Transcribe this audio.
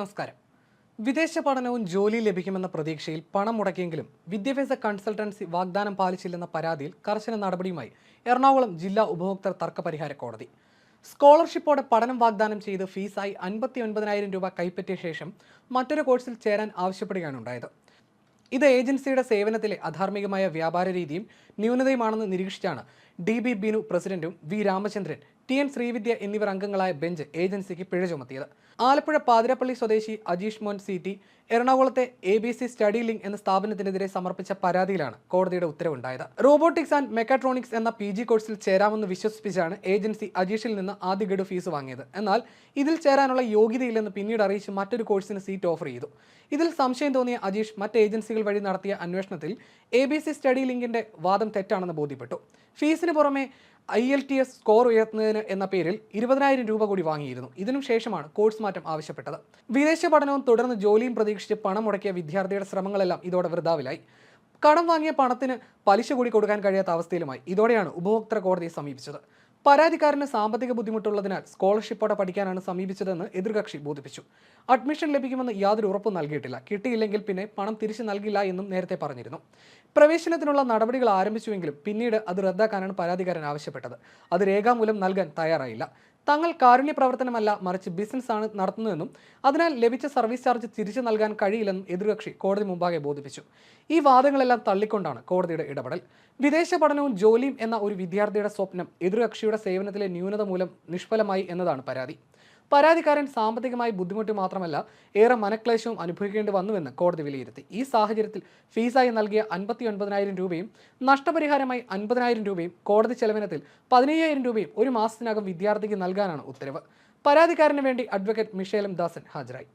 നമസ്കാരം. വിദേശ പഠനവും ജോലി ലഭിക്കുമെന്ന പ്രതീക്ഷയിൽ പണം മുടക്കിയെങ്കിലും വിദ്യാഭ്യാസ കൺസൾട്ടൻസി വാഗ്ദാനം പാലിച്ചില്ലെന്ന പരാതിയിൽ കർശന നടപടിയുമായി എറണാകുളം ജില്ലാ ഉപഭോക്തൃ തർക്ക പരിഹാര കോടതി. സ്കോളർഷിപ്പോടെ പഠനം വാഗ്ദാനം ചെയ്ത് ഫീസായി അൻപത്തി ഒൻപതിനായിരം രൂപ കൈപ്പറ്റിയ ശേഷം മറ്റൊരു കോഴ്സിൽ ചേരാൻ ആവശ്യപ്പെടുകയാണ് ഉണ്ടായത്. ഇത് ഏജൻസിയുടെ സേവനത്തിലെ അധാർമികമായ വ്യാപാര രീതിയും ന്യൂനതയുമാണെന്ന് നിരീക്ഷിച്ചാണ് ഡി ബി ബിനു പ്രസിഡന്റും V Ramachandran T N Sreevidya എന്നിവർ അംഗങ്ങളായ ബെഞ്ച് ഏജൻസിക്ക് പിഴ ചുമത്തിയത്. ആലപ്പുഴ പാതിരപ്പള്ളി സ്വദേശി അജീഷ് മോൻ സി ടി എറണാകുളത്തെ A B C study link എന്ന സ്ഥാപനത്തിനെതിരെ സമർപ്പിച്ച പരാതിയിലാണ് കോടതിയുടെ ഉത്തരവുണ്ടായത്. റോബോട്ടിക്സ് ആൻഡ് മെക്കാട്രോണിക്സ് എന്ന പി ജി കോഴ്സിൽ ചേരാമെന്ന് വിശ്വസിപ്പിച്ചാണ് ഏജൻസി അജീഷിൽ നിന്ന് ആദ്യ ഗഡു ഫീസ് വാങ്ങിയത്. എന്നാൽ ഇതിൽ ചേരാനുള്ള യോഗ്യതയില്ലെന്ന് പിന്നീട് അറിയിച്ച് മറ്റൊരു കോഴ്സിന് സീറ്റ് ഓഫർ ചെയ്തു. ഇതിൽ സംശയം തോന്നിയ അജീഷ് മറ്റ് ഏജൻസികൾ വഴി നടത്തിയ അന്വേഷണത്തിൽ എ ബി സി സ്റ്റഡി ലിങ്കിന്റെ വാദം തെറ്റാണെന്ന് ബോധ്യപ്പെട്ടു. ഫീസിന് പുറമെ I L T S score ഉയർത്തുന്നതിന് എന്ന പേരിൽ ഇരുപതിനായിരം രൂപ കൂടി വാങ്ങിയിരുന്നു. ഇതിനു ശേഷമാണ് കോഴ്സ് മാറ്റം ആവശ്യപ്പെട്ടത്. വിദേശ പഠനവും തുടർന്ന് ജോലിയും പ്രതീക്ഷിച്ച് പണം മുടക്കിയ വിദ്യാർത്ഥിയുടെ ശ്രമങ്ങളെല്ലാം ഇതോടെ വൃതാവിലായി കടം വാങ്ങിയ പണത്തിന് പലിശ കൂടി കൊടുക്കാൻ കഴിയാത്ത അവസ്ഥയിലുമായി. ഇതോടെയാണ് ഉപഭോക്തൃ കോടതിയെ സമീപിച്ചത്. പരാതിക്കാരന് സാമ്പത്തിക ബുദ്ധിമുട്ടുള്ളതിനാൽ സ്കോളർഷിപ്പോടെ പഠിക്കാനാണ് സമീപിച്ചതെന്ന് എതിർകക്ഷി ബോധിപ്പിച്ചു. അഡ്മിഷൻ ലഭിക്കുമെന്ന് യാതൊരു ഉറപ്പും നൽകിയിട്ടില്ല. കിട്ടിയില്ലെങ്കിൽ പിന്നെ പണം തിരിച്ചു നൽകില്ല എന്നും നേരത്തെ പറഞ്ഞിരുന്നു. പ്രവേശനത്തിനുള്ള നടപടികൾ ആരംഭിച്ചുവെങ്കിലും പിന്നീട് അത് റദ്ദാക്കാനാണ് പരാതിക്കാരൻ ആവശ്യപ്പെട്ടത്. അത് രേഖാമൂലം നൽകാൻ തയ്യാറായില്ല. തങ്ങൾ കാരുണ്യ പ്രവർത്തനമല്ല മറിച്ച് ബിസിനസ് ആണ് നടത്തുന്നതെന്നും അതിനാൽ ലഭിച്ച സർവീസ് ചാർജ് തിരിച്ചു നൽകാൻ കഴിയില്ലെന്നും എതിർകക്ഷി കോടതി മുമ്പാകെ ബോധിപ്പിച്ചു. ഈ വാദങ്ങളെല്ലാം തള്ളിക്കൊണ്ടാണ് കോടതിയുടെ ഇടപെടൽ. വിദേശ പഠനവും ജോലിയും എന്ന ഒരു വിദ്യാർത്ഥിയുടെ സ്വപ്നം എതിർകക്ഷിയുടെ സേവനത്തിലെ ന്യൂനത മൂലം നിഷ്ഫലമായി എന്നതാണ് പരാതി. പരാതിക്കാരൻ സാമ്പത്തികമായി ബുദ്ധിമുട്ട് മാത്രമല്ല ഏറെ മനക്ലേശവും അനുഭവിക്കേണ്ടി വന്നുവെന്ന് കോടതി വിലയിരുത്തി. ഈ സാഹചര്യത്തിൽ ഫീസായി നൽകിയ അൻപത്തി ഒൻപതിനായിരം രൂപയും നഷ്ടപരിഹാരമായി അൻപതിനായിരം രൂപയും കോടതി ചെലവിനത്തിൽ പതിനയ്യായിരം രൂപയും ഒരു മാസത്തിനകം വിദ്യാർത്ഥിക്ക് നൽകാനാണ് ഉത്തരവ്. പരാതിക്കാരന് വേണ്ടി അഡ്വക്കേറ്റ് മിഷേലം ദാസൻ ഹാജരായി.